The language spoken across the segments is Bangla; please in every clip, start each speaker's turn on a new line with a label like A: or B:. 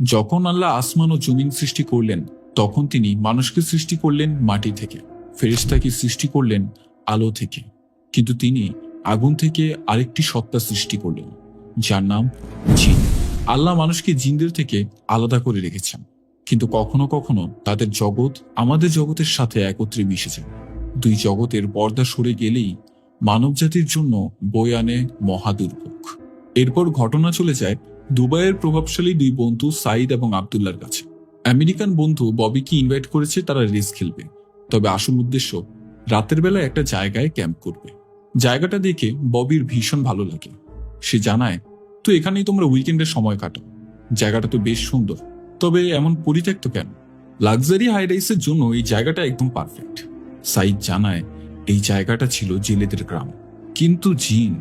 A: যখন আল্লাহ আসমান ও জমিন সৃষ্টি করলেন, তখন তিনি মানুষকে সৃষ্টি করলেন মাটি থেকে, ফেরেশতাকে সৃষ্টি করলেন আলো থেকে। কিন্তু তিনি আগুন থেকে আরেকটি সত্তা সৃষ্টি করলেন, যার নাম জিন। আল্লাহ মানুষকে জিনদের থেকে আলাদা করে রেখেছেন, কিন্তু কখনো কখনো তাদের জগৎ আমাদের জগতের সাথে একত্রে মিশেছে দুই জগতের পর্দা সরে গেলেই মানবজাতির জন্য বই আনে মহাদুর্ভোগ। এরপর ঘটনা চলে যায় দুবাইয়ের প্রভাবশালী দুই বন্ধু সাইদ এবং আবদুল্লার কাছে। আমেরিকান বন্ধু ববিকে ইনভাইট করেছে তারা রেস খেলবে। তবে আসল উদ্দেশ্য, রাতের বেলা একটা জায়গায় ক্যাম্প করবে। জায়গাটা দেখে ববির ভীষণ ভালো লাগে। সে জানায়, তো এখানেই তোমরা উইকেন্ডের সময় কাটাও। জায়গাটা তো বেশ সুন্দর। তবে এমন পরিত্যক্ত কেন? লাক্সারি হাইরাইসের জন্য এই জায়গাটা একদম পারফেক্ট সাইদ জানায়, এই জায়গাটা ছিল জেলেদের গ্রাম। কিন্তু জিন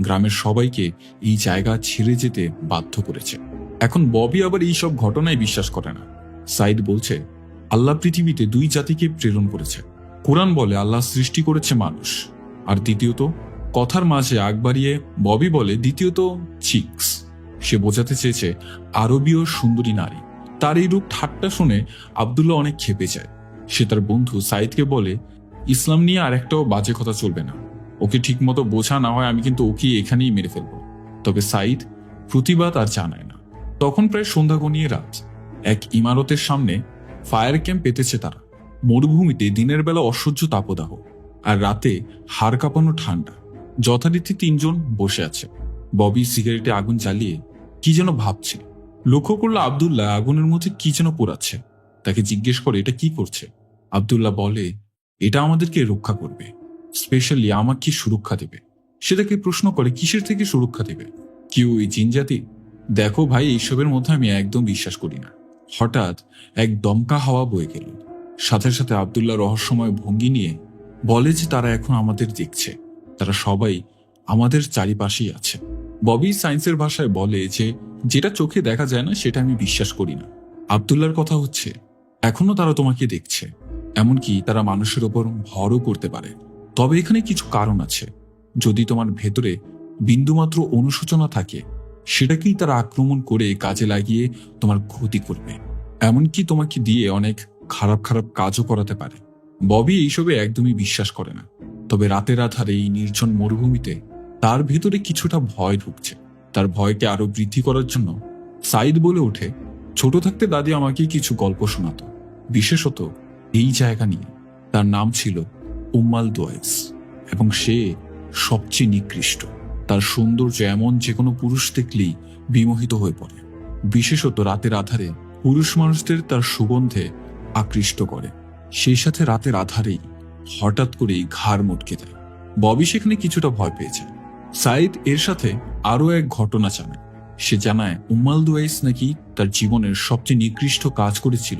A: গ্রামের সবাইকে এই জায়গা ছেড়ে যেতে বাধ্য করেছে। এখন ববি আবার এই সব ঘটনায় বিশ্বাস করে না। সাইদ বলছে, আল্লাহ পৃথিবীতে দুই জাতিকে প্রেরণ করেছে। কোরআন বলে আল্লাহ সৃষ্টি করেছে মানুষ। আর দ্বিতীয়ত, কথার মাঝে আগ বাড়িয়ে ববি বলে দ্বিতীয়ত চিক্স। সে বোঝাতে চেয়েছে আরবীয় সুন্দরী নারী। তার এই রূপ ঠাট্টা শুনে আবদুল্লাহ অনেক খেপে যায়। সে তার বন্ধু সাইদকে বলে, ইসলাম নিয়ে আর একটাও বাজে কথা চলবে না। ওকে ঠিকমতো বোঝা না হয়, আমি কিন্তু ওকে এখানেই মেরে ফেলব। তবে সাইদ প্রতিবাদ আর জানায় না। তখন প্রায় সন্ধ্যা গনিয়ে রাত। এক ইমারতের সামনে ফায়ার ক্যাম্প পেতেছে তারা। মরুভূমিতে দিনের বেলা অসহ্য তাপদাহ আর রাতে হাড় কাঁপানো ঠান্ডা। যথারীতি তিনজন বসে আছে। ববি সিগারেটে আগুন জ্বালিয়ে কি যেন ভাবছে। লক্ষ্য করল আবদুল্লাহ আগুনের মধ্যে কি যেন পোড়াচ্ছে। তাকে জিজ্ঞেস করে, এটা কি করছে? আবদুল্লাহ বলে, এটা আমাদেরকে রক্ষা করবে। স্পেশালি আমাকে সুরক্ষা দেবে। সে তাকে প্রশ্ন করে, কিসের থেকে সুরক্ষা দেবে? কেউ এই জিন জাতি? দেখো ভাই, এইসবের মধ্যে আমি একদম বিশ্বাস করি না। হঠাৎ এক দমকা হাওয়া বয়ে গেল। সাথে সাথে আবদুল্লাহ রহস্যময় ভঙ্গি নিয়ে বলে যে তারা এখন আমাদের দেখছে। তারা সবাই আমাদের চারিপাশেই আছে। ববি সায়েন্সের ভাষায় বলে যে, যেটা চোখে দেখা যায় না, সেটা আমি বিশ্বাস করি না। আবদুল্লার কথা হচ্ছে, এখনও তারা তোমাকে দেখছে। এমনকি তারা মানুষের ওপর ভরও করতে পারে। তবে এখানে কিছু কারণ আছে। যদি তোমার ভেতরে বিন্দুমাত্র অনুশোচনা থাকে, সেটাকেই তারা আক্রমণ করে কাজে লাগিয়ে তোমার ক্ষতি করবে। এমনকি তোমাকে দিয়ে অনেক খারাপ খারাপ কাজও করাতে পারে। ববি এইসবে একদমই বিশ্বাস করে না। তবে রাতের আধারে এই নির্জন মরুভূমিতে তার ভেতরে কিছুটা ভয় ঢুকছে। তার ভয়কে আরও বৃদ্ধি করার জন্য সাইদ বলে ওঠে, ছোট থাকতে দাদি আমাকে কিছু গল্প শোনাতো। বিশেষত এই জায়গা নিয়ে। তার নাম ছিল উম্মাল দোয়েস এবং সে সবচেয়ে নিকৃষ্ট। তার সৌন্দর্য এমন যে কোনো পুরুষ দেখলেই বিমোহিত হয়ে পড়ে। বিশেষত রাতের আধারে পুরুষ মানুষদের তার সুগন্ধে আকৃষ্ট করে। সেই সাথে রাতের আধারেই হঠাৎ করেই ঘাড় মটকে দেয়। ববি সেখানে কিছুটা ভয় পেয়েছে। সাইদ এর সাথে আরও এক ঘটনা জানায়। সে জানায়, উম্মাল দুয়াইস নাকি তার জীবনের সবচেয়ে নিকৃষ্ট কাজ করেছিল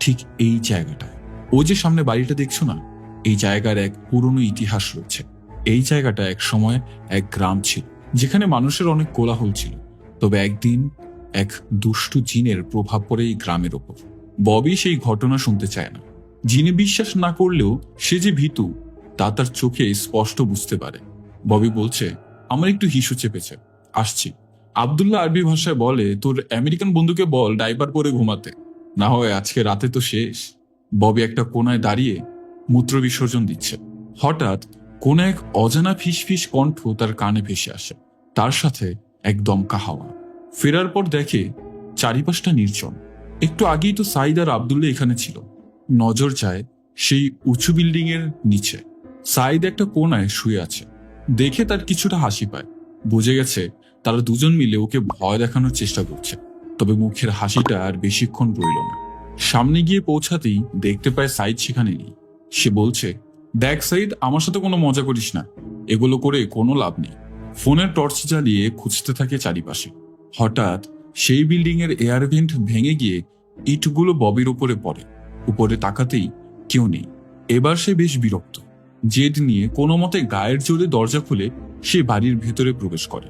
A: ঠিক এই জায়গাটায়। ও যে সামনে বাড়িটা দেখছ না এই জায়গার এক পুরনো ইতিহাস রয়েছে। এই জায়গাটা এক সময় এক গ্রাম ছিল, যেখানে মানুষের অনেক কোলাহল ছিল। তবে একদিন এক দুষ্টু জিনের প্রভাব পড়ে এই গ্রামের ওপর। ববি সেই ঘটনা শুনতে চায় না। জিনে বিশ্বাস না করলেও সে যে ভীতু, তা তার চোখে স্পষ্ট বুঝতে পারে। ববি বলছে, আমার একটু হিসু চেপেছে। আসছি। আবদুল্লাহ আরবি ভাষায় বলে, তোর আমেরিকান বন্ধুকে বল ডাইপার পরে ঘুমাতে। না হয় আজকে রাতে তো শেষ। ববি একটা কোনায় দাঁড়িয়ে মূত্র বিসর্জন দিচ্ছে। হঠাৎ কোন এক অজানা ফিসফিস কণ্ঠ তার কানে ভেসে আসে। তার সাথে এক দমকা হাওয়া। ফেরার পর দেখে চারিপাশটা নির্জন। একটু আগেই তো সাইদ আর আবদুল্লাহ এখানে ছিল। নজর যায় সেই উঁচু বিল্ডিং এর নিচে। সাইদ একটা কোনায় শুয়ে আছে। দেখে তার কিছুটা হাসি পায়। বুঝে গেছে তারা দুজন মিলে ওকে ভয় দেখানোর চেষ্টা করছে। তবে মুখের হাসিটা আর বেশিক্ষণ রইল না। সামনে গিয়ে পৌঁছাতেই দেখতে পায় সাইদ সেখানে নেই। সে বলছে, দেখ সাইদ আমার সাথে কোনো মজা করিস না। এগুলো করে কোনো লাভ নেই। ফোনের টর্চ জ্বালিয়ে খুঁজতে থাকে চারিপাশে। হঠাৎ সেই বিল্ডিং এর এয়ার ভেন্ট ভেঙে গিয়ে ইটগুলো ববির উপরে পড়ে। উপরে তাকাতেই কেউ নেই। এবার সে বেশ বিরক্ত। জেদ নিয়ে কোনো মতে গায়ের জোরে দরজা খুলে সে বাড়ির ভেতরে প্রবেশ করে।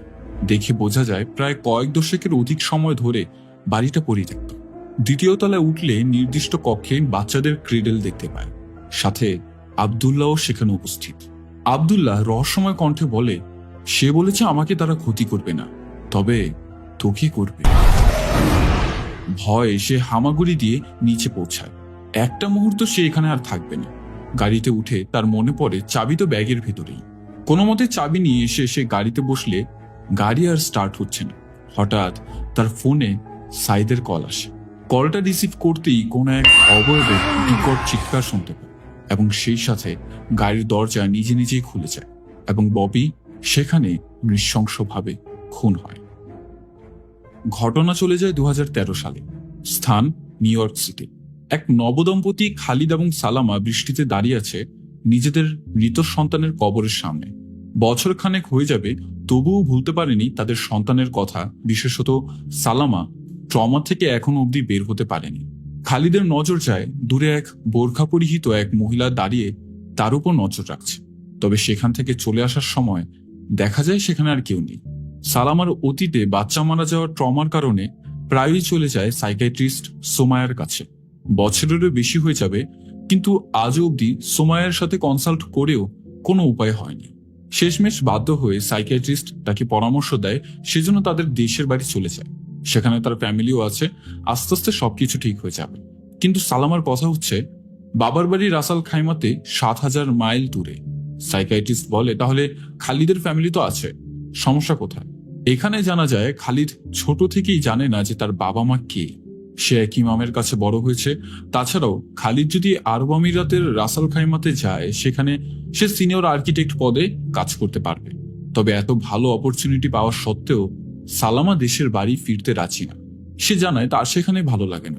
A: দেখে বোঝা যায়, প্রায় কয়েক দশকের অধিক সময় ধরে বাড়িটা পরিত্যক্ত। দ্বিতীয় তলায় উঠলে নির্দিষ্ট কক্ষে বাচ্চাদের ক্রিডেল দেখতে পায়। সাথে আবদুল্লাহও সেখানে উপস্থিত। আবদুল্লাহ রহস্যময় কণ্ঠে বলে, সে বলেছে আমাকে তারা ক্ষতি করবে না, তবে তোকে করবে? ভয়ে সে হামাগুড়ি দিয়ে নিচে পৌঁছায়। একটা মুহূর্ত সে এখানে আর থাকবে না। গাড়িতে উঠে তার মনে পড়ে চাবি তো ব্যাগের ভেতরেই। কোনো মতে চাবি নিয়ে এসে সে গাড়িতে বসলে গাড়ি আর স্টার্ট হচ্ছে না। হঠাৎ তার ফোনে সাইদের কল আসে। কলটা রিসিভ করতেই কোনো এক অবয়বের বিকট চিৎকার শুনতে পায়। এবং সেই সাথে গাড়ির দরজা নিজে নিজেই খুলে যায় এবং ববি সেখানে নৃশংসভাবে খুন হয়। ঘটনা চলে যায় দু হাজার তেরো সালে। স্থান নিউ ইয়র্ক সিটি। এক নবদম্পতি খালিদ এবং সালামা বৃষ্টিতে দাঁড়িয়ে আছে নিজেদের মৃত সন্তানের কবরের সামনে। বছর খানেক হয়ে যাবে, তবুও ভুলতে পারেনি তাদের সন্তানের কথা, বিশেষত সালামা ট্রমা থেকে এখনও অবধি বের হতে পারেনি। খালিদের নজর যায় দূরে এক বোরখা পরিহিত এক মহিলা দাঁড়িয়ে তার উপর নজর রাখছে। তবে সেখান থেকে চলে আসার সময় দেখা যায় সেখানে আর কেউ নেই। সালামার অতীতে বাচ্চা মারা যাওয়ার ট্রমার কারণে প্রায়ই চলে যায় সাইকাইট্রিস্ট সোমায়ার কাছে। বছরেরও বেশি হয়ে যাবে, কিন্তু আজও অবধি সোমায়ার সাথে কনসাল্ট করেও কোনো উপায় হয়নি। শেষমেশ বাধ্য হয়ে সাইকিয়াট্রিস্ট তাকে পরামর্শ দেয়, সেজন্য তাদের দেশের বাড়ি চলে যায়। সেখানে তার ফ্যামিলিও আছে, আস্তে আস্তে সবকিছু ঠিক হয়ে যাবে। কিন্তু সালামার কথা হচ্ছে, বাবার বাড়ি রাসাল খাইমাতে সাত হাজার মাইল দূরে। সাইকাইট্রিস্ট বলে, তাহলে খালিদের ফ্যামিলি তো আছে, সমস্যা কোথায়? এখানে জানা যায়, খালিদ ছোট থেকেই জানে না যে তার বাবা মা কে। সে এক ইমামের কাছে বড় হয়েছে। তাছাড়াও, খালিদ যদি আরব আমিরাতের রাসাল খাইমাতে যায়, সেখানে সে সিনিয়র আর্কিটেক্ট পদে কাজ করতে পারবে। তবে এত ভালো অপরচুনিটি পাওয়া সত্ত্বেও সালামা দেশের বাড়ি ফিরতে রাজি না। সে জানায়, তার সেখানে ভালো লাগে না।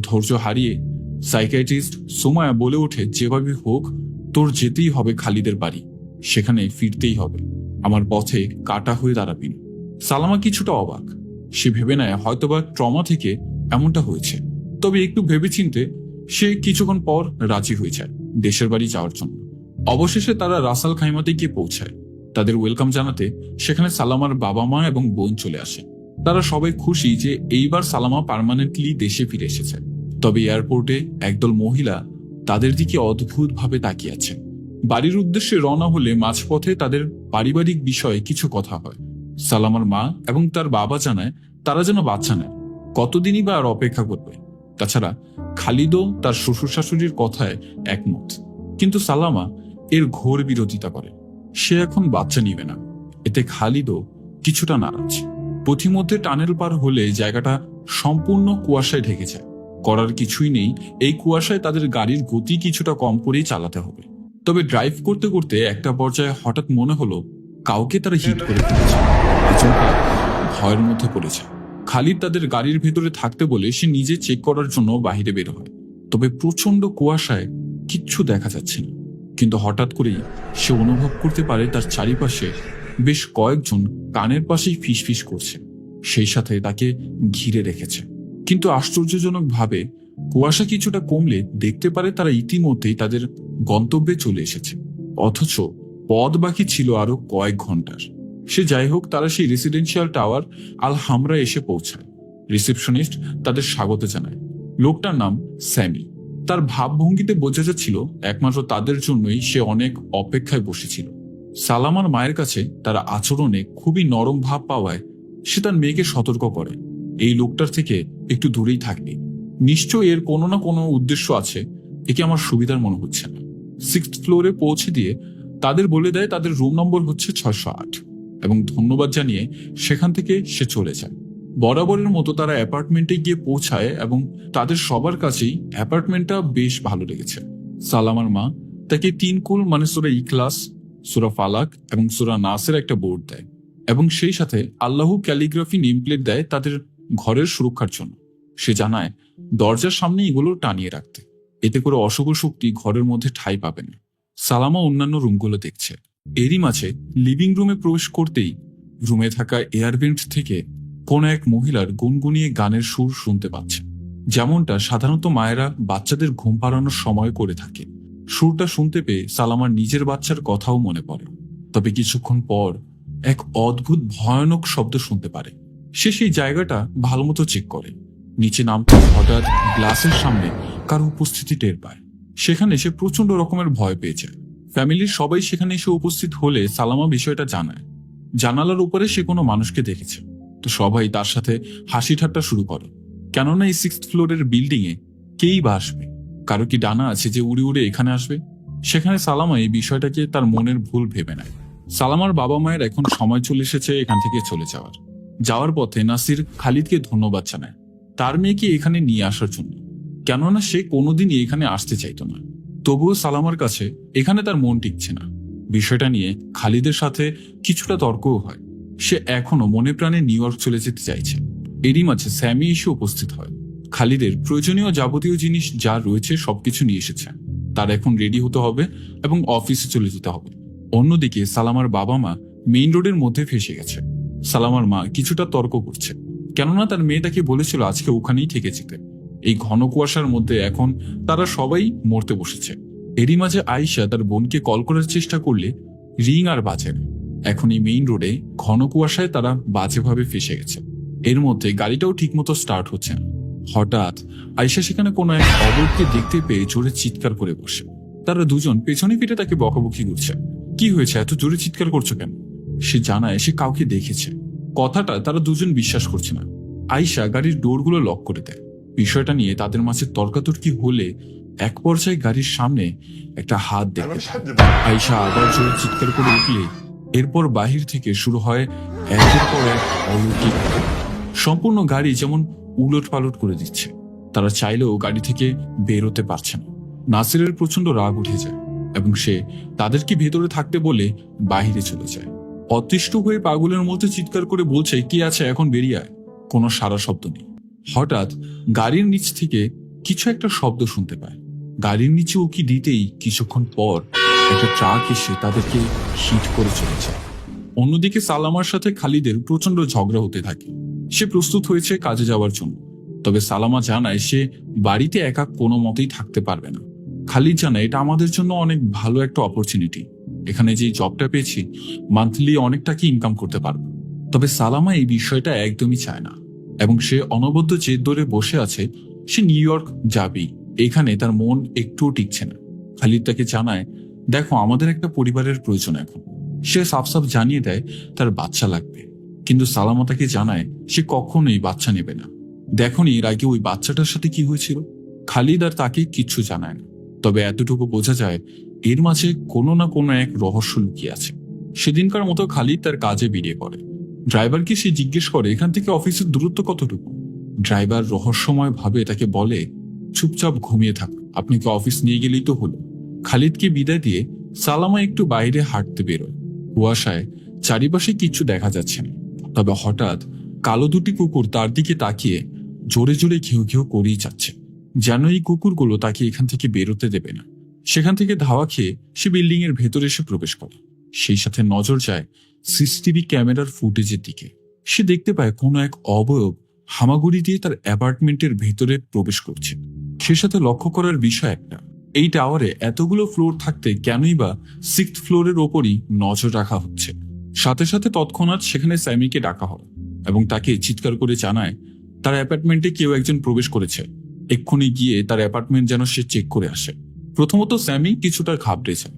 A: ধৈর্য হারিয়ে সাইকাইট্রিস্ট সোমায়া বলে ওঠে, যেভাবে হোক, তোর যেতেই হবে খালিদের বাড়ি। সেখানে ফিরতেই হবে। আমার পথে কাটা হয়ে দাঁড়াবি না। সালামা কিছুটা অবাক। সে ভেবে নেয়, হয়তোবা ট্রমা থেকে এমনটা হয়েছে। তবে একটু ভেবেচিন্তে সে কিছুক্ষণ পর রাজি হয়ে যায় দেশের বাড়ি যাওয়ার জন্য। অবশেষে তারা রাসাল খাইমাতে গিয়ে পৌঁছায়। তাদের ওয়েলকাম জানাতে সেখানে সালামার বাবা মা এবং বোন চলে আসে। তারা সবাই খুশি যে এইবার সালামা পার্মানেন্টলি দেশে ফিরে এসেছে। তবে এয়ারপোর্টে একদল মহিলা তাদের দিকে অদ্ভুতভাবে তাকিয়ে আছে বাড়ির উদ্দেশ্যে রওনা হলে মাঝপথে তাদের পারিবারিক বিষয়ে কিছু কথা হয়। সালামার মা এবং তার বাবা জানায়, তারা যেন বাচ্চা নেয়। কতদিনই বা আর অপেক্ষা করবে? তাছাড়া খালিদও তার শ্বশুর শাশুড়ির কথায় একমত। কিন্তু সালামা এর ঘোর বিরোধিতা করে। সে এখন বাচ্চা নিবে না। এতে খালিদও কিছুটা নারাজ। পথিমধ্যে টানেল পার হলে জায়গাটা সম্পূর্ণ কুয়াশায় ঢেকে যায়। করার কিছুই নেই, এই কুয়াশায় তাদের গাড়ির গতি কিছুটা কম করেই চালাতে হবে। তবে ড্রাইভ করতে করতে একটা পর্যায়ে হঠাৎ মনে হলো, কাউকে তারা হিট করে ফেলেছে। ভয়ের মধ্যে পড়েছে। খালিদ তাদের গাড়ির ভেতরে থাকতে বলে সে নিজে চেক করার জন্য বাহিরে বের হয়। তবে প্রচণ্ড কুয়াশায় কিচ্ছু দেখা যাচ্ছে না। কিন্তু হঠাৎ করেই সে অনুভব করতে পারে তার চারিপাশে বেশ কয়েকজন কানের পাশেই ফিসফিস করছে। সেই সাথে তাকে ঘিরে রেখেছে। কিন্তু আশ্চর্যজনক ভাবে কুয়াশা কিছুটা কমলে দেখতে পারে তারা ইতিমধ্যেই তাদের গন্তব্যে চলে এসেছে। অথচ পদ বাকি ছিল আরও কয়েক ঘণ্টার সে যাই হোক, তারা সেই রেসিডেন্সিয়াল টাওয়ার আল হামরা এসে পৌঁছায়। রিসেপশনিস্ট তাদের স্বাগত জানায়। লোকটার নাম স্যামি। তার ভাবভঙ্গিতে বোঝা যাচ্ছিল, একমাত্র তাদের জন্যই সে অনেক অপেক্ষায় বসেছিল। সালামার মায়ের কাছে তার আচরণে খুবই নরম ভাব পাওয়ায় সে তার মেয়েকে সতর্ক করে। এই লোকটার থেকে একটু দূরেই থাকবে। নিশ্চয় এর কোনো না কোনো উদ্দেশ্য আছে, একে আমার সুবিধার মনে হচ্ছে না। সিক্স ফ্লোরে পৌঁছে দিয়ে তাদের বলে দেয় তাদের রুম নম্বর হচ্ছে ছয়শো আট। এবং ধন্যবাদ জানিয়ে সেখান থেকে সে চলে যায়। বরাবরের মতো তারা অ্যাপার্টমেন্টে গিয়ে পৌঁছায় এবং তাদের সবার কাছেই অ্যাপার্টমেন্টটা বেশ ভালো লেগেছে। সালামার মা তাকে তিন কুল মানে সুরা ইখলাস, সুরা ফালাক এবং সুরা নাসের একটা বোর্ড দেয় এবং সেই সাথে আল্লাহ ক্যালিগ্রাফি নেমপ্লেট দেয় তাদের ঘরের সুরক্ষার জন্য। সে জানায়, দরজার সামনে এগুলো টানিয়ে রাখতে। এতে করে অশুভ শক্তি ঘরের মধ্যে ঠাই পাবে না। সালামা অন্যান্য রুমগুলো দেখছে। এরই মাঝে লিভিং রুমে প্রবেশ করতেই রুমে থাকা এয়ারভেন্ট থেকে কোন এক মহিলার গুনগুনিয়ে গানের সুর শুনতে পাচ্ছে। যেমনটা সাধারণত মায়েরা বাচ্চাদের ঘুম পাড়ানোর সময় করে থাকে। সুরটা শুনতে পেয়ে সালামার নিজের বাচ্চার কথাও মনে পড়ে। তবে কিছুক্ষণ পর এক অদ্ভুত, ভয়ানক শব্দ শুনতে পারে। সে সেই জায়গাটা ভালোমতো চেক করে। নিচে নামতে হঠাৎ গ্লাসের সামনে কারও উপস্থিতি টের পায়। সেখানে সে প্রচণ্ড রকমের ভয় পেয়েছে ফ্যামিলির সবাই সেখানে এসে উপস্থিত হলে সালামা বিষয়টা জানায়। জানালার উপরে সে কোনো মানুষকে দেখেছে। তো সবাই তার সাথে হাসি ঠাট্টা শুরু করে। কেননা এই সিক্স ফ্লোরের বিল্ডিং এ কেই বা আসবে? কারও কি ডানা আছে যে উড়ে উড়ে এখানে আসবে? সেখানে সালামা এই বিষয়টাকে তার মনের ভুল ভেবে নেয়। সালামার বাবা মায়ের এখন সময় চলে এসেছে এখান থেকে চলে যাওয়ার। যাওয়ার পথে নাসির খালিদকে ধন্যবাদ জানায়। তার মেয়েকে এখানে নিয়ে আসার জন্য। কেননা সে কোনোদিনই এখানে আসতে চাইতো না। তবুও সালামার কাছে এখানে তার মন টিকছে না। বিষয়টা নিয়ে খালিদের সাথে কিছুটা তর্কও হয়। সে এখনও মনে প্রাণে নিউ ইয়র্ক চলে যেতে চাইছে। এরই মাঝে স্যামি এসে উপস্থিত হয়। খালিদের প্রয়োজনীয় যাবতীয় জিনিস যা রয়েছে সবকিছু নিয়ে এসেছে। তার এখন রেডি হতে হবে এবং অফিসে চলে যেতে হবে। অন্যদিকে সালামার বাবা মা মেইন রোডের মধ্যে ফেসে গেছে। সালামার মা কিছুটা তর্ক করছে। কেননা তার মেয়ে তাকে বলেছিল আজকে ওখানেই থেকে যেতে। এই ঘন কুয়াশার মধ্যে এখন তারা সবাই মরতে বসেছে। এরই মাঝে আয়েশা তার বোনকে কল করার চেষ্টা করলে রিং আর বাজে না। এখন এই মেইন রোডে ঘন কুয়াশায় তারা বাজেভাবে ফেসে গেছে। এর মধ্যে গাড়িটাও ঠিকমতো স্টার্ট হচ্ছে না। হঠাৎ আয়েশা সেখানে কোনো এক অবৈধকে দেখতে পেয়ে জোরে চিৎকার করে বসে। তারা দুজন পেছনে ফিরে তাকে বকাবকি করছে। কি হয়েছে? এত জোরে চিৎকার করছ কেন? সে জানায় সে কাউকে দেখেছে। কথাটা তারা দুজন বিশ্বাস করছে না। আয়শা গাড়ির ডোরগুলো লক করে দেয়। বিষয়টা নিয়ে তাদের মাঝে তর্কাতর্কি হলে এক পর্যায়ে গাড়ির সামনে একটা হাত দেখতে পায়। আয়শা আবার জোরে চিৎকার করে উঠলে এরপর বাহির থেকে শুরু হয় অলৌকিক সম্পূর্ণ গাড়ি যেমন উলট পালট করে দিচ্ছে, তারা চাইলেও গাড়ি থেকে বেরোতে পারছে না। নাসিরের প্রচণ্ড রাগ উঠে যায় এবং সে তাদেরকে ভেতরে থাকতে বলে বাহিরে চলে যায়। অতিষ্ঠ হয়ে পাগলের মতো চিৎকার করে বলছে, কি আছে? এখন বেরিয়ে কোনো সারা শব্দ নেই। হঠাৎ গাড়ির নিচ থেকে কিছু একটা শব্দ শুনতে পায়। গাড়ির নিচে উকি দিতেই কিছুক্ষণ পর একটা ট্রাক এসে তাদেরকে হিট করে চলেছে? অন্যদিকে সালামার সাথে খালিদের প্রচণ্ড ঝগড়া হতে থাকে। সে প্রস্তুত হয়েছে কাজে যাওয়ার জন্য। তবে সালামা জানায় সে বাড়িতে একা কোনো মতেই থাকতে পারবে না। খালিদ জানায়, এটা আমাদের জন্য অনেক ভালো একটা অপরচুনিটি এখানে যে জবটা পেয়েছি মান্থলি অনেক টাকা ইনকাম করতে পারব? তবে সালামা এই বিষয়টা একদমই চায় না। এবং সে অনবদ্য জেদ ধরে বসে আছে, সে নিউ ইয়র্ক যাবেই। এখানে তার মন একটুও টিকছে না। খালিদ তাকে জানায় দেখো, আমাদের একটা পরিবারের প্রয়োজন এখন। সে সাফ সাফ জানিয়ে দেয়, তার বাচ্চা লাগবে। কিন্তু সালামতাকে জানায়, সে কখনোই বাচ্চা নেবে না। দেখনি এর আগে ওই বাচ্চাটার সাথে কি হয়েছিল? খালিদ আর তাকে কিচ্ছু জানায় না। তবে এতটুকু বোঝা যায়, এর মাঝে কোনো না কোনো এক রহস্য লুকিয়ে আছে। সেদিনকার মতো খালিদ তার কাজে বেরিয়ে পড়ে। ড্রাইভারকে সে জিজ্ঞেস করে, এখান থেকে অফিসের দূরত্ব কতটুকু? ড্রাইভার রহস্যময় ভাবে তাকে বলে, চুপচাপ ঘুমিয়ে থাক আপনাকে অফিস নিয়ে গেলেই তো হলো? খালিদকে বিদায় দিয়ে সালামা একটু বাইরে হাঁটতে বেরোয়। কুয়াশায় চারিপাশে কিছু দেখা যাচ্ছে না। তবে হঠাৎ কালো দুটি কুকুর তার দিকে তাকিয়ে জোরে জোরে ঘেউ ঘেউ করেই যাচ্ছে। যেন এই কুকুরগুলো তাকে এখান থেকে বেরোতে দেবে না। সেখান থেকে ধাওয়া খেয়ে সে বিল্ডিং এর ভেতরে এসে প্রবেশ করে। সেই সাথে নজর যায় সিসিটিভি ক্যামেরার ফুটেজের দিকে। সে দেখতে পায় কোনো এক অবয়ব হামাগুড়ি দিয়ে তার অ্যাপার্টমেন্টের ভেতরে প্রবেশ করছে। সে সাথে লক্ষ্য করার বিষয় একটা। এই টাওয়ারে এতগুলো ফ্লোর থাকতে কেনই বা সিক্স ফ্লোরের ওপরই নজর রাখা হচ্ছে। সাথে সাথে তৎক্ষণাৎ সেখানে স্যামিকে ডাকা হয় এবং তাকে চিৎকার করে জানায়, তার অ্যাপার্টমেন্টে কেউ একজন প্রবেশ করেছে। এক্ষুনি গিয়ে তার অ্যাপার্টমেন্ট যেন সে চেক করে আসে। প্রথমত স্যামি কিছুটা ঘাবড়েছে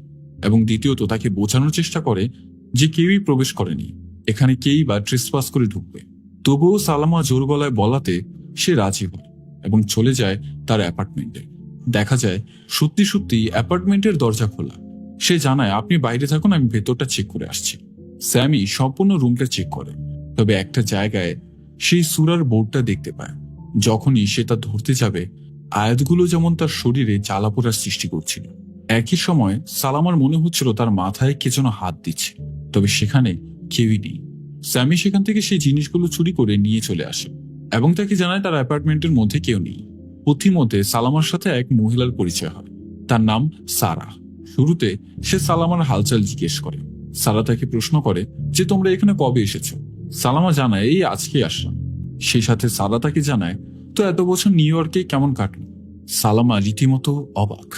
A: এবং দ্বিতীয়ত তাকে বোঝানোর চেষ্টা করে যে কেউই প্রবেশ করেনি। এখানে কেই বা ট্রেসপাস করে ঢুকবে। তবুও সালামা জোর গলায় বলাতে সে রাজি হয় এবং চলে যায় তার অ্যাপার্টমেন্টে দেখা যায়, সত্যি সত্যি অ্যাপার্টমেন্টের দরজা খোলা। সে জানায়, আপনি বাইরে থাকুন, আমি ভেতরটা চেক করে আসছি। স্যামি সম্পূর্ণ রুমটা চেক করে। তবে একটা জায়গায় সেই সুরার বোর্ডটা দেখতে পায়। যখনই সে তা ধরতে যাবে, আয়াতগুলো যেমন তার শরীরে জ্বালাপোড়ার সৃষ্টি করছিল, একই সময় সালামার মনে হচ্ছিল তার মাথায় কে যেন হাত দিচ্ছে। তবে সেখানে কেউই নেই। স্যামি সেখান থেকে সেই জিনিসগুলো চুরি করে নিয়ে চলে আসে এবং তাকে জানায় তার অ্যাপার্টমেন্টের মধ্যে কেউ নেই। পথিমধ্যে সালামার সাথে এক মহিলার পরিচয় হয়। তার নাম সারা। শুরুতে সে সালামার হালচাল জিজ্ঞেস করে। সারা তাকে প্রশ্ন করে যে, তোমরা এখানে কবে এসেছ? সালামা জানায়, এই আজকে আসলাম। সেই সাথে সারা তাকে জানায়, তো এত বছর নিউ ইয়র্কে কেমন কাটলো? সালামা রীতিমতো অবাক।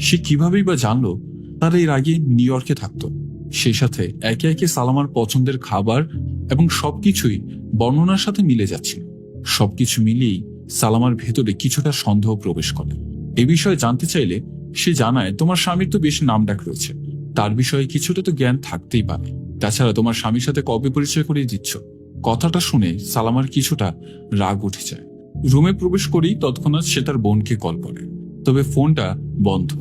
A: সে কিভাবেই বা জানলো তার এর আগে নিউ ইয়র্কে থাকতো। সেই সাথে একে একে সালামার পছন্দের খাবার এবং সবকিছুই বর্ণনার সাথে মিলে যাচ্ছিল। সবকিছু মিলিয়েই সালামার ভেতরে কিছুটা সন্দেহ প্রবেশ করে। এ বিষয়ে জানতে চাইলে সে জানায়, তোমার স্বামীর তো বেশি নাম ডাক রয়েছে। তার বিষয়ে কিছুটা তো জ্ঞান থাকতেই পারে। তাছাড়া তোমার স্বামীর সাথে কবে পরিচয় করিয়ে দিচ্ছ? কথাটা শুনে সালামার কিছুটা রাগ উঠে যায়। রুমে প্রবেশ করেই তৎক্ষণাৎ সে তার বোনকে কল করে। তবে ফোনটা বন্ধ।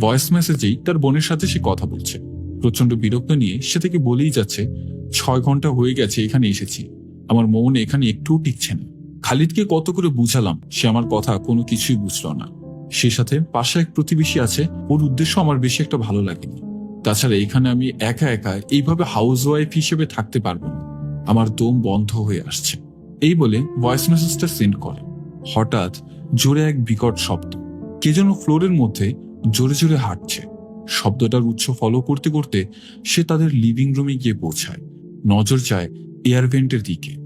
A: ভয়েস মেসেজেই তার বোনের সাথে সে কথা বলছে। প্রচণ্ড বিরক্ত নিয়ে সে থেকে বলেই যাচ্ছে, ছয় ঘণ্টা হয়ে গেছে, এখানে এসেছি। আমার মন এখানে একটুও টিকছে না। খালিদকে কত করে বুঝালাম, সে আমার কথা কোনো কিছুই বুঝলো না। সে সাথে পাশে এক প্রতিবেশী আছে, ওর উদ্দেশ্য আমার বেশি একটা ভালো লাগেনি। তাছাড়া এখানে আমি একা একা এইভাবে হাউস ওয়াইফ হিসেবে থাকতে পারব না। আমার দম বন্ধ হয়ে আসছে। এই বলে ভয়েস মেসেজটা সেন্ড করে। হঠাৎ জোরে এক বিকট শব্দ। কে যেন ফ্লোরের মধ্যে জোরে জোরে হাঁটছে। শব্দটার উৎস ফলো করতে করতে সে তাদের লিভিং রুমে গিয়ে পৌঁছায়। নজর যায় এয়ার ভেন্টের দিকে।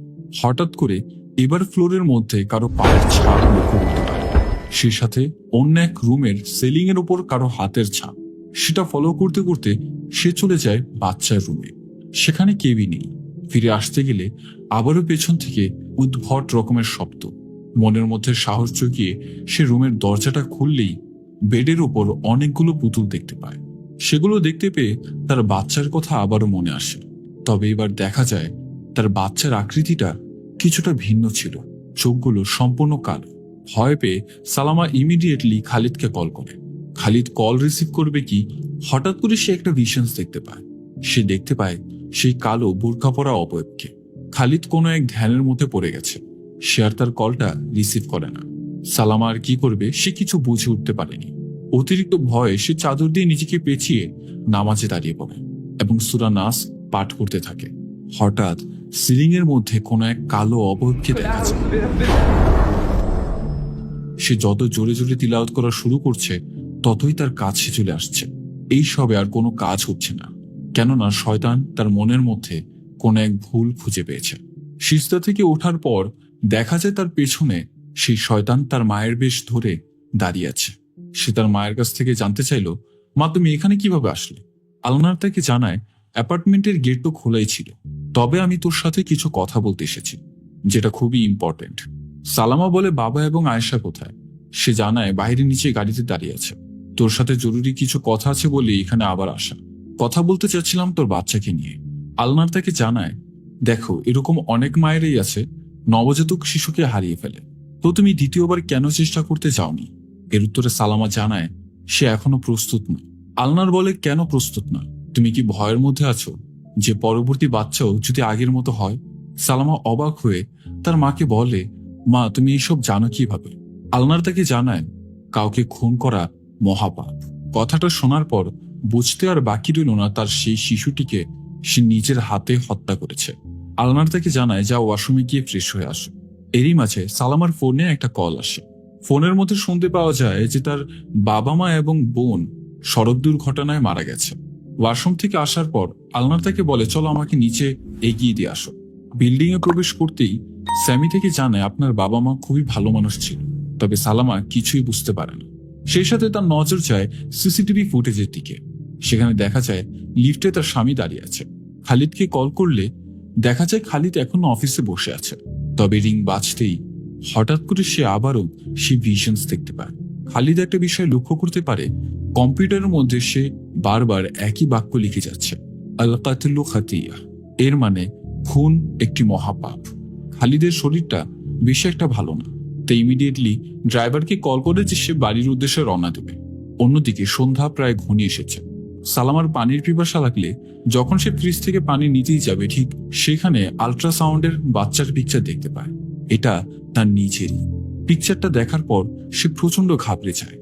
A: হঠাৎ করে এবার ফ্লোরের মধ্যে কারও পায়ের ছাপ লক্ষ্য করতে পারে। সে সাথে অন্য এক রুমের সেলিং এর উপর কারও হাতের ছাপ। সেটা ফলো করতে করতে সে চলে যায় বাচ্চার রুমে সেখানে কেউই নেই। ফিরে আসতে গেলে আবারও পেছন থেকে উদ্ভট রকমের শব্দ। মনের মধ্যে সাহস জুগিয়ে সে রুমের দরজাটা খুললেই বেডের উপর অনেকগুলো পুতুল দেখতে পায়। সেগুলো দেখতে পেয়ে তার বাচ্চার কথা আবারও মনে আসে। তবে এবার দেখা যায় তার বাচ্চার আকৃতিটা কিছুটা ভিন্ন ছিল। চোখগুলো সম্পূর্ণ কালো। ভয় পেয়ে সালামা ইমিডিয়েটলি খালিদকে কল করে। খালিদ কল রিসিভ করবে কি? হঠাৎ করে সে একটা ভিশনস দেখতে পায়। সে দেখতে পায় সেই কালো বোরখা পরা অবয়বকে খালিদ কোনো এক ধ্যানের মধ্যে পড়ে গেছে। সে আর তার কলটা রিসিভ করে না। সালামা আর কি করবে সে কিছু বুঝে উঠতে পারেনি। অতিরিক্ত ভয়ে সে চাদর দিয়ে নিজেকে পেঁচিয়ে নামাজে দাঁড়িয়ে পড়ে এবং সুরা নাস পাঠ করতে থাকে। হঠাৎ সিলিং এর মধ্যে কোনো এক কালো অবয়বকে দেখা যায় সে যত জোরে জোরে তিলাওয়াত করা শুরু করছে, ততই তার কাছে চলে আসছে। এই সবে আর কোনো কাজ হচ্ছে না। কেননা শয়তান তার মনের মধ্যে কোন এক ভুল খুঁজে পেয়েছে। সিস্তা থেকে ওঠার পর দেখা যায় তার পেছনে সেই শয়তান তার মায়ের বেশ ধরে দাঁড়িয়ে আছে। সে তার মায়ের কাছ থেকে জানতে চাইল, মা, তুমি এখানে কীভাবে আসলে? আলনার তাকে জানায়, অ্যাপার্টমেন্টের গেট তো খোলাই ছিল। তবে আমি তোর সাথে কিছু কথা বলতে এসেছি, যেটা খুবই ইম্পর্টেন্ট সালামা বলে বাবা এবং আয়েশা কোথায়? সে জানায় বাইরে নিচে গাড়িতে দাঁড়িয়ে আছে। তোর সাথে জরুরি কিছু কথা আছে বলে এখানে আবার আসা। কথা বলতে চাচ্ছিলাম তোর বাচ্চাকে নিয়ে। আলনার তাকে জানায়, দেখো, এরকম অনেক মায়েরই আছে, নবজাতক শিশুকে হারিয়ে ফেলে। তো তুমি দ্বিতীয়বার কেন চেষ্টা করতে যাওনি? এর উত্তরে সালামা জানায়, সে এখনও প্রস্তুত নয়। আলনার বলে, কেন প্রস্তুত না তুমি কি ভয়ের মধ্যে আছো? যে পরবর্তী বাচ্চাও যদি আগের মতো হয়, সালামা অবাক হয়ে তার মাকে বলে, মা, তুমি এইসব জানো কীভাবে? আলনার তাকে জানায়, কাউকে খুন করা মহাপাপ। কথাটা শোনার পর বুঝতে আর বাকি রইল না তার সেই শিশুটিকে সে নিজের হাতে হত্যা করেছে। আলনার তাকে জানায় যা ওয়াশরুমে গিয়ে ফ্রেশ হয়ে আসে। এরই মাঝে সালামার ফোনে একটা কল আসে। ফোনের মধ্যে শুনতে পাওয়া যায় যে তার বাবা মা এবং বোন সড়ক দুর্ঘটনায় মারা গেছে। ওয়াশরুম থেকে আসার পর আলনার তাকে বলে, চলো আমাকে নিচে এগিয়ে দিয়ে আসো। বিল্ডিং এ প্রবেশ করতেই স্যামি থেকে জানায়, আপনার বাবা মা খুবই ভালো মানুষ ছিল, তবে সালামা কিছুই বুঝতে পারে না। সেই সাথে তার নজর যায় সিসিটিভি ফুটেজের দিকে। সেখানে দেখা যায়, লিফটে তার স্বামী দাঁড়িয়ে আছে। খালিদকে কল করলে দেখা যায় খালিদ এখনও অফিসে বসে আছে। তবে রিং বাজতেই হঠাৎ করে সে আবারও সে ভিশনস দেখতে পায়। খালিদ একটা বিষয় লক্ষ্য করতে পারে, কম্পিউটারের মধ্যে সে বারবার একই বাক্য লিখে যাচ্ছে। আল কাতলু খাতিয়া। এর মানে খুন একটি মহাপাপ। খালিদের শরীরটা বেশি একটা ভালো না। তাই ইমিডিয়েটলি ড্রাইভারকে কল করে যে সে বাড়ির উদ্দেশ্যে রওনা দেবে। অন্যদিকে সন্ধ্যা প্রায় ঘনিয়ে এসেছে। সালামার পানির পিপাসা লাগলে যখন সে ফ্রিজ থেকে পানি নিতেই যাবে, ঠিক সেখানে আল্ট্রাসাউন্ডের বাচ্চার পিকচার দেখতে পায়। এটা তার নিজেরই। পিকচারটা দেখার পর সে প্রচণ্ড ঘাবড়ে যায়।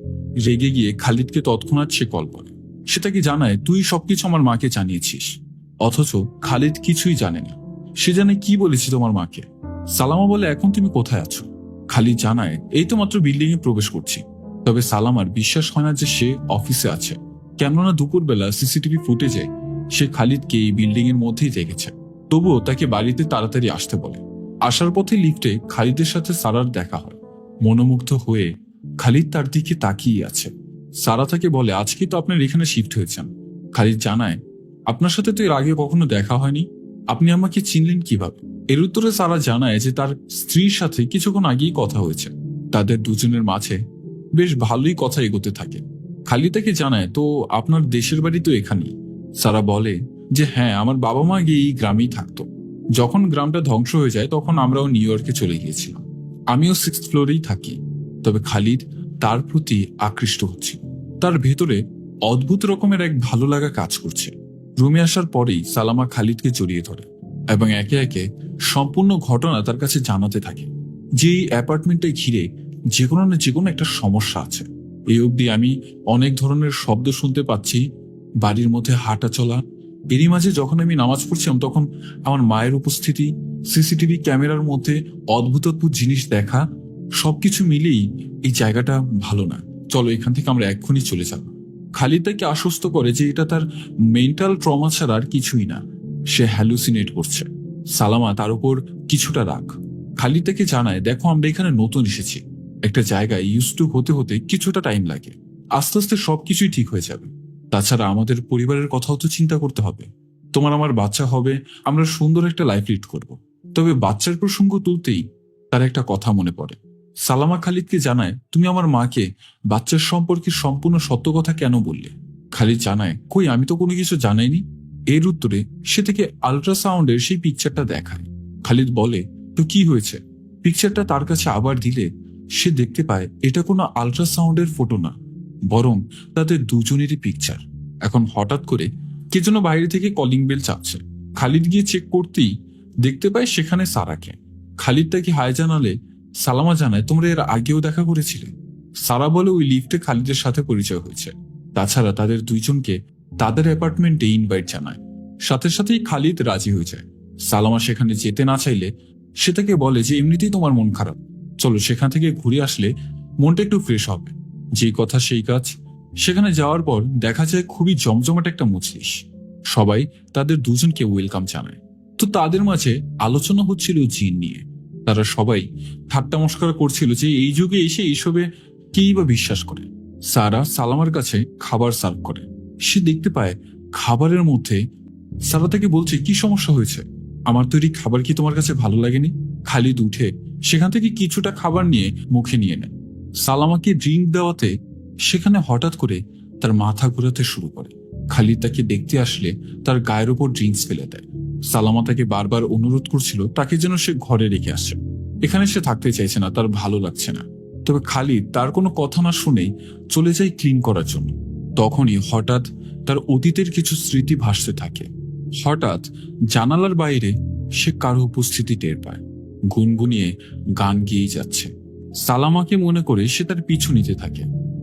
A: রেগে গিয়ে খালিদকে তৎক্ষণাৎ সে কল করে। সে তাকে জানায়? তুই সবকিছু আমার মাকে জানিয়েছিস। অথচ খালিদ কিছুই জানে না সে জানে কি বলেছি তোমার মাকে। সালামা বলে, এখন তুমি কোথায় আছো? খালিদ জানায়, এই তো মাত্র বিল্ডিং এ প্রবেশ করছি। তবে সালামার বিশ্বাস হয় না যে সে অফিসে আছে। কেননা দুপুরবেলা সিসিটিভি ফুটেজে সে খালিদকে এই বিল্ডিং এর মধ্যেই দেখেছে। তবুও তাকে বাড়িতে তাড়াতাড়ি আসতে বলে। আসার পথে লিফটে খালিদের সাথে সারার দেখা হয়। মনোমুগ্ধ হয়ে খালিদ তার দিকে তাকিয়ে আছে। সারা তাকে বলে, আজকে তো আপনার এখানে শিফট হয়েছেন। খালিদ জানায়, আপনার সাথে তো এর আগে কখনো দেখা হয়নি। আপনি আমাকে চিনলেন কীভাবে? এর উত্তরে সারা জানায় যে তার স্ত্রীর সাথে কিছুক্ষণ আগেই কথা হয়েছে। তাদের দুজনের মাঝে বেশ ভালোই কথা এগোতে থাকে। খালি তাকে জানায়, তো আপনার দেশের বাড়ি তো এখানেই? সারা বলে যে হ্যাঁ আমার বাবা মা গিয়ে এই গ্রামেই থাকতো। যখন গ্রামটা ধ্বংস হয়ে যায়, তখন আমরাও নিউ ইয়র্কে চলে গিয়েছিলাম। আমিও সিক্স ফ্লোরেই থাকি। তবে খালিদ তার প্রতি আকৃষ্ট হচ্ছি। তার ভেতরে অদ্ভুত রকমের এক ভালো লাগা কাজ করছে। রুমে আসার পরেই সালামা খালিদকে জড়িয়ে ধরে এবং একে একে সম্পূর্ণ ঘটনা তার কাছে জানাতে থাকে। যে এই অ্যাপার্টমেন্টে ঘিরে যে কোনো না যে কোনো একটা সমস্যা আছে। এই অবধি আমি অনেক ধরনের শব্দ শুনতে পাচ্ছি, বাড়ির মধ্যে হাঁটা চলা। এরই মাঝে যখন আমি নামাজ পড়ছিলাম তখন আমার মায়ের উপস্থিতি, সিসিটিভি ক্যামেরার মধ্যে অদ্ভুত অদ্ভুত জিনিস দেখা সবকিছু মিলেই এই জায়গাটা ভালো না। চলো এখান থেকে আমরা এক্ষুনি চলে যাব। খালিদ তাকে আশ্বস্ত করে যে এটা তার মেন্টাল ট্রমা ছাড়া আর কিছুই না। সে হ্যালুসিনেট করছে। সালামা, তার উপর কিছুটা রাগ। খালিদ তাকে জানায়, দেখো, আমরা এখানে নতুন এসেছি। একটা জায়গায় ইউজ টু হতে হতে কিছুটা টাইম লাগে। আস্তে আস্তে সবকিছুই ঠিক হয়ে যাবে। তাছাড়া আমাদের পরিবারের কথাও তো চিন্তা করতে হবে। তোমার আমার বাচ্চা হবে, আমরা সুন্দর একটা লাইফ লিড করব। তবে বাচ্চার প্রসঙ্গ তুলতেই তার একটা কথা মনে পড়ে। সালামা খালিদকে জানায়, তুমি আমার মাকে বাচ্চার সম্পর্কে সম্পূর্ণ সত্য কথা কেন বললে? খালিদ জানায়, কই, আমি তো কোনো কিছু জানাইনি। এর উত্তরে, সে থেকে আল্ট্রাসাউন্ডের সেই পিকচারটা দেখায়। খালিদ বলে, তো কি হয়েছে? পিকচারটা তার কাছে আবার দিলে, সে দেখতে পায়, এটা কোনো আল্ট্রাসাউন্ডের ফটো না, বরং তাদের দুজনেরই পিকচার এখন হঠাৎ করে, কে যেন বাইরে থেকে কলিং বেল চাপছে। খালিদ গিয়ে চেক করতেই দেখতে পায় সেখানে সারাকে। খালিদ তাকে হায় জানালে সালামা জানায়, তোমরা এর আগেও দেখা করেছিলে। সারা বলে ওই লিফটে খালিদের সাথে পরিচয় হয়েছে। তাছাড়া তাদের দুইজনকে তাদের অ্যাপার্টমেন্টে ইনভাইট জানায়। সাথে সাথেই খালিদ রাজি হয়ে যায়। সালামা সেখানে যেতে না চাইলে সে তাকে বলে যে, এমনিতেই তোমার মন খারাপ। চলো সেখান থেকে ঘুরে আসলে মনটা একটু ফ্রেশ হবে। যেই কথা সেই কাজ। সেখানে যাওয়ার পর দেখা যায় খুবই জমজমাট একটা মজলিস। সবাই তাদের দুজনকে ওয়েলকাম জানায়। তো তাদের মাঝে আলোচনা হচ্ছিল জিন নিয়ে। তারা সবাই ঠাট্টা মস্করা করছিল যে এই যুগে এসে এইসবে কেই বা বিশ্বাস করে? সারা সালামার কাছে খাবার সার্ভ করে। সে দেখতে পায় খাবারের মধ্যে সারা তাকে বলছে, কি সমস্যা হয়েছে? আমার তৈরি খাবার কি তোমার কাছে ভালো লাগেনি? খালিদ উঠে সেখান থেকে কিছুটা খাবার নিয়ে মুখে নিয়ে নেয়। সালামাকে ড্রিঙ্ক দেওয়াতে সেখানে হঠাৎ করে তার মাথা ঘোরাতে শুরু করে। খালিদ তাকে দেখতে আসলে তার গায়ের ওপর ড্রিঙ্কস ফেলে দেয়। সালামা তাকে বারবার অনুরোধ করছিল, তাকে যেন সে ঘরে রেখে আসে। এখানে সে থাকতে চাইছে না, তার ভালো লাগছে না। তবে খালিদ তার কোনো কথা না শুনেই চলে যায় ক্লিন করার জন্য। তখনই হঠাৎ তার অতীতের কিছু স্মৃতি ভাসতে থাকে। হঠাৎ জানালার বাইরে সে কারও উপস্থিতি টের পায়। গুনগুনিয়ে গান গেয়েই যাচ্ছে। সালামাকে মনে করে সে তার পিছু নিতে থাকে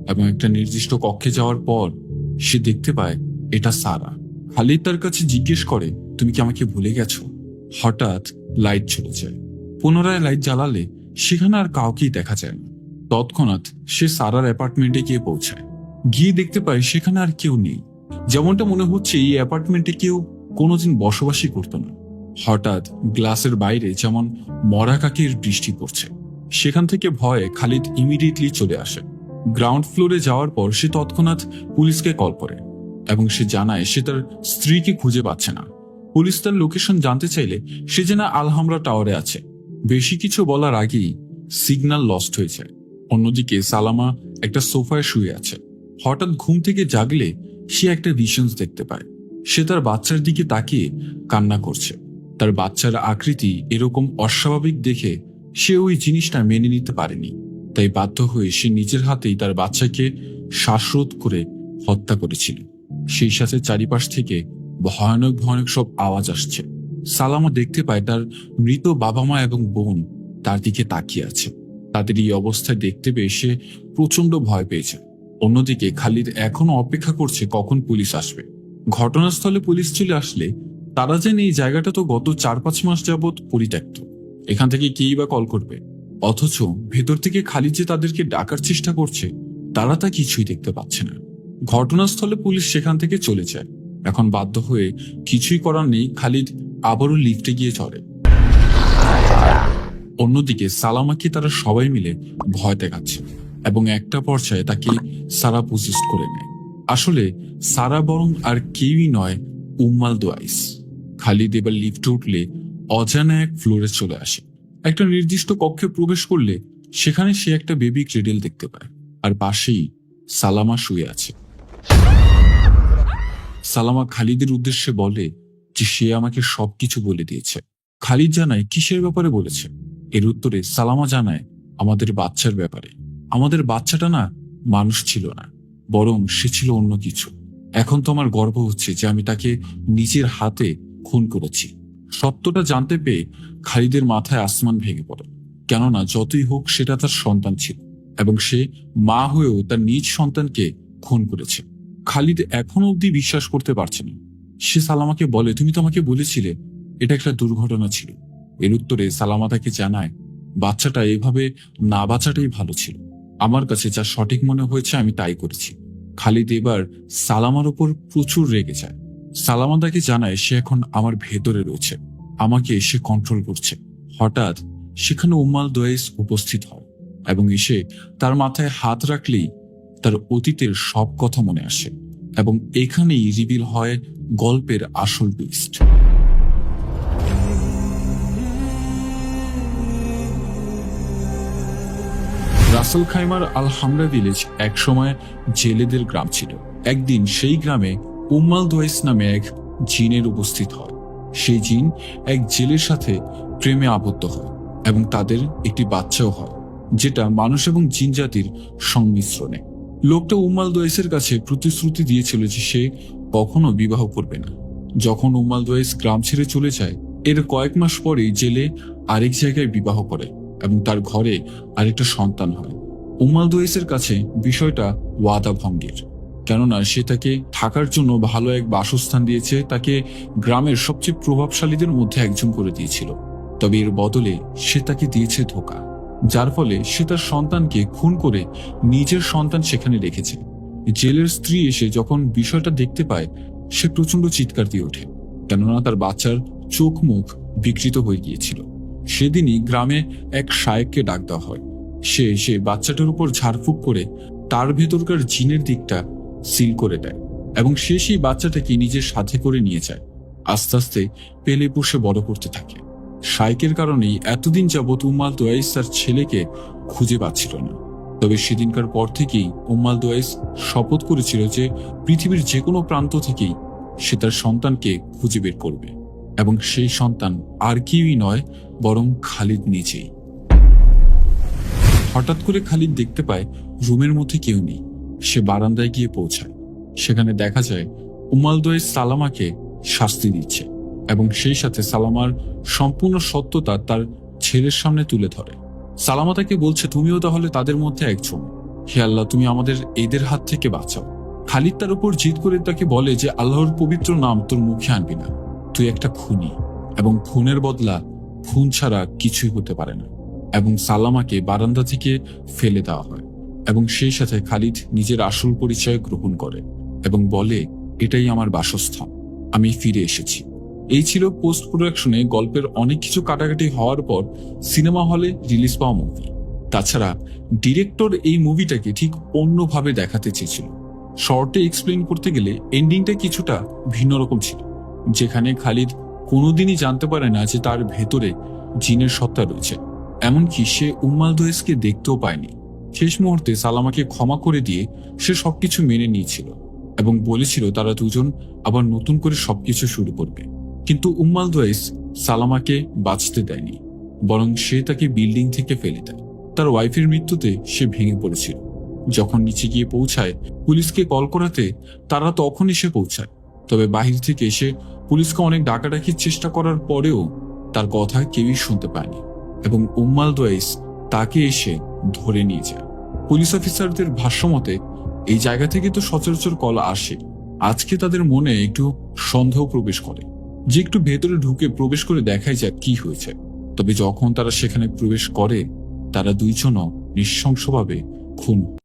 A: এবং একটা নির্দিষ্ট কক্ষে যাওয়ার পর সে দেখতে পায় এটা সারা। খালিদ তার কাছে জিজ্ঞেস করে, তুমি কি আমাকে ভুলে গেছো? হঠাৎ লাইট চলে যায়। পুনরায় লাইট জ্বালালে সেখানে আর কাউকেই দেখা যায় না। তৎক্ষণাৎ সে সারার অ্যাপার্টমেন্টে গিয়ে পৌঁছায়। গিয়ে দেখতে পায় সেখানে আর কেউ নেই। যেমনটা মনে হচ্ছে এই অ্যাপার্টমেন্টে কেউ কোনোদিন বসবাসই করতো না। হঠাৎ গ্লাসের বাইরে যেমন মরা কাকের বৃষ্টি পড়ছে। সেখান থেকে ভয়ে খালিদ ইমিডিয়েটলি চলে আসে। গ্রাউন্ড ফ্লোরে যাওয়ার পর সে তৎক্ষণাৎ পুলিশকে কল করে। এবং সে জানায় সে তার স্ত্রীকে খুঁজে পাচ্ছে না। পুলিশ তার লোকেশন জানতে চাইলে সে যেন আলহামরা টাওয়ারে আছে। বেশি কিছু বলার আগেই সিগন্যাল লস্ট হয়েছে। অন্যদিকে সালামা একটা সোফায় শুয়ে আছে। হঠাৎ ঘুম থেকে জাগলে সে একটা ভিশনস দেখতে পায়। সে তার বাচ্চার দিকে তাকিয়ে কান্না করছে। তার বাচ্চার আকৃতি এরকম অস্বাভাবিক দেখে সে ওই জিনিসটা মেনে নিতে পারেনি। তাই বাধ্য হয়ে সে নিজের হাতেই তার বাচ্চাকে শ্বাসরোধ করে হত্যা করেছিল। সেই সাথে চারিপাশ থেকে ভয়ানক ভয়ানক সব আওয়াজ আসছে। সালামা দেখতে পায় তার মৃত বাবা মা এবং বোন তার দিকে তাকিয়ে আছে। তাদের এই অবস্থায় দেখতে পেয়ে সে প্রচণ্ড ভয় পেয়েছে। অন্যদিকে খালিদ এখনও অপেক্ষা করছে কখন পুলিশ আসবে। ঘটনাস্থলে পুলিশ চলে আসলে তারা যেন এই জায়গাটা তো গত চার পাঁচ মাস যাবৎ পরিত্যক্ত। এখান থেকে কেই বা কল করবে? অথচ ভেতর থেকে খালিদ যে তাদেরকে ডাকার চেষ্টা করছে, তারা তা কিছুই দেখতে পাচ্ছে না। ঘটনাস্থলে পুলিশ সেখান থেকে চলে যায়। এখন বাধ্য হয়ে কিছুই করার নেই, খালিদ আবারও লিফটে গিয়ে চড়ে। অন্যদিকে সালামাকে তারা সবাই মিলে ভয় দেখাচ্ছে এবং একটা পর্যায়ে তাকে সারা পজিস্ট করে নেয়। আসলে সারা বরং আর কেউই নয়, উম্মাল দোয়াইস খালিদ এবার লিফটে উঠলে অজানা এক ফ্লোরে চলে আসে। একটা নির্দিষ্ট কক্ষে প্রবেশ করলে সেখানে সে একটা বেবি ক্রেডেল দেখতে পায়। আর পাশেই সালামা শুয়ে আছে। সালামা খালিদের উদ্দেশ্যে বলে যে সে আমাকে সবকিছু বলে দিয়েছে। খালিদ জানায়, কিসের ব্যাপারে বলেছে? এর উত্তরে, সালামা জানায়, আমাদের বাচ্চার ব্যাপারে। আমাদের বাচ্চাটা না মানুষ ছিল না, বরং সে ছিল অন্য কিছু। এখন তো আমার গর্ব হচ্ছে যে আমি তাকে নিজের হাতে খুন করেছি। সত্যটা জানতে পেয়ে খালিদের মাথায় আসমান ভেঙে পড়ে। কেননা, যতই হোক, সেটা তার সন্তান ছিল এবং সে মা হয়েও তার নিজ সন্তানকে খুন করেছে। খালিদ এখনও অবধি বিশ্বাস করতে পারছে না সে সালামাকে বলে, তুমি তো আমাকে বলেছিলে, এটা একটা দুর্ঘটনা ছিল। এর উত্তরে সালামা তাকে জানায়, বাচ্চাটা এভাবে না বাঁচাটাই ভালো ছিল। আমার কাছে যা সঠিক মনে হয়েছে, আমি তাই করেছি। খালিদ এবার সালামার ওপর প্রচুর রেগে যায়। সালামা তাকে জানায়, সে এখন আমার ভেতরে রয়েছে। আমাকে সে কন্ট্রোল করছে। হঠাৎ সেখানে উম্মাল দোয়েস উপস্থিত হয় এবং এসে তার মাথায় হাত রাখলেই তার অতীতের সব কথা মনে আসে এবং এখানেই রিভিল হয় গল্পের আসল টুইস্ট রাসেল খাইমার আল হামরা ভিলেজ একসময় জেলেদের গ্রাম ছিল। একদিন সেই গ্রামে উম্মাল দোয়েস নামে এক জিনের উপস্থিত হয়। সেই জিন এক জেলের সাথে প্রেমে আবদ্ধ হয় এবং তাদের একটি বাচ্চাও হয়, যেটা মানুষ এবং জিন জাতির সংমিশ্রণে। লোকটা উম্মাল দোয়েসের কাছে প্রতিশ্রুতি দিয়েছিল যে সে কখনো বিবাহ করবে না। যখন উম্মাল দোয়েস গ্রাম ছেড়ে চলে যায়, এর কয়েক মাস পরেই জেলে আরেক জায়গায় বিবাহ করে এবং তার ঘরে আরেকটা সন্তান হয়। উম্মাল দোয়েসের কাছে বিষয়টা ওয়াদা ভঙ্গের। কেননা সে তাকে থাকার জন্য ভালো এক বাসস্থান দিয়েছে, তাকে গ্রামের সবচেয়ে প্রভাবশালীদের মধ্যে একজন করে দিয়েছিল। তবে এর বদলে সে তাকে দিয়েছে ধোকা। যার ফলে সে তার সন্তানকে খুন করে নিজের সন্তান সেখানে রেখেছে। জেলের স্ত্রী এসে যখন বিষয়টা দেখতে পায়, সে প্রচণ্ড চিৎকার দিয়ে ওঠে, কেননা তার বাচ্চার চোখ মুখ বিকৃত হয়ে গিয়েছিল। সেদিনই গ্রামে এক শায়েককে ডাক দেওয়া হয়। সে এসে বাচ্চাটার উপর ঝাড়ফুঁক করে তার ভেতরকার জিনের দিকটা সিল করে দেয় এবং সে সেই বাচ্চাটাকে নিজের সাথে করে নিয়ে যায়। আস্তে আস্তে পেলে পুষে বড় করতে থাকে। শাইকের কারণেই এতদিন যাবৎ উম্মাল দোয়াইস তার ছেলেকে খুঁজে পাচ্ছিল না। তবে সেদিনকার পর থেকেই উম্মাল দোয়াইস শপথ করেছিল যে পৃথিবীর যে কোনো প্রান্ত থেকেই সে তার সন্তানকে খুঁজে বের করবে এবং সেই সন্তান আর কেউই নয়, বরং খালিদ নিজেই। হঠাৎ করে খালিদ দেখতে পায় রুমের মধ্যে কেউ নেই। সে বারান্দায় গিয়ে পৌঁছায়। সেখানে দেখা যায় উমালদয় সালামাকে শাস্তি দিচ্ছে। এবং সেই সাথে সালামার সম্পূর্ণ সত্যতা তার ছেলের সামনে তুলে ধরে। সালামা তাকে বলছে, তুমিও তাহলে তাদের মধ্যে একজন। হে আল্লাহ, তুমি আমাদের এদের হাত থেকে বাঁচাও। খালিদ তার উপর জিদ করে তাকে বলে যে, আল্লাহর পবিত্র নাম তোর মুখে আনবি না। তুই একটা খুনি এবং খুনের বদলা খুন ছাড়া কিছুই হতে পারে না। এবং সালামাকে বারান্দা থেকে ফেলে দেওয়া হয় এবং সেই সাথে খালিদ নিজের আসল পরিচয় গ্রহণ করে এবং বলে, এটাই আমার বাসস্থান। আমি ফিরে এসেছি। এই ছিল পোস্ট প্রোডাকশনে গল্পের অনেক কিছু কাটাকাটি হওয়ার পর সিনেমা হলে রিলিজ পাওয়া মুভি তাছাড়া ডিরেক্টর এই মুভিটাকে ঠিক অন্যভাবে দেখাতে চেয়েছিল। শর্টে এক্সপ্লেন করতে গেলে এন্ডিংটা কিছুটা ভিন্ন রকম ছিল, যেখানে খালিদ কোনোদিনই জানতে পারে না যে তার ভেতরে জিনের সত্তা রয়েছে। এমনকি সে উম্মাল দোয়েসকে দেখতেও পায়নি। শেষ মুহূর্তে সালামাকে ক্ষমা করে দিয়ে সে সবকিছু মেনে নিয়েছিল এবং বলেছিল তারা দুজন আবার নতুন করে সবকিছু শুরু করবে। কিন্তু উম্মাল দোয়েস সালামাকে বাঁচতে দেয়নি, বরং সে তাকে বিল্ডিং থেকে ফেলে দেয়। তার ওয়াইফের মৃত্যুতে সে ভেঙে পড়েছিল। যখন নিচে গিয়ে পৌঁছায় পুলিশকে কল করাতে, তারা তখন এসে পৌঁছায়। তবে বাহির থেকে এসে পুলিশকে অনেক ডাকাডাকির চেষ্টা করার পরেও তার কথা কেউই শুনতে পায়নি এবং উম্মাল দোয়েস তাকে এসে ধরে নিয়ে যায়। পুলিশ অফিসারদের ভাষ্যমতে এই জায়গা থেকে তো সচরাচর কল আসে। আজকে তাদের মনে একটু সন্দেহ প্রবেশ করে। যে একটু ভেতরে ঢুকে প্রবেশ করে দেখাই যাক কি হয়েছে। তবে যখন তারা সেখানে প্রবেশ করে, তারা দুইজনও নৃশংসভাবে খুন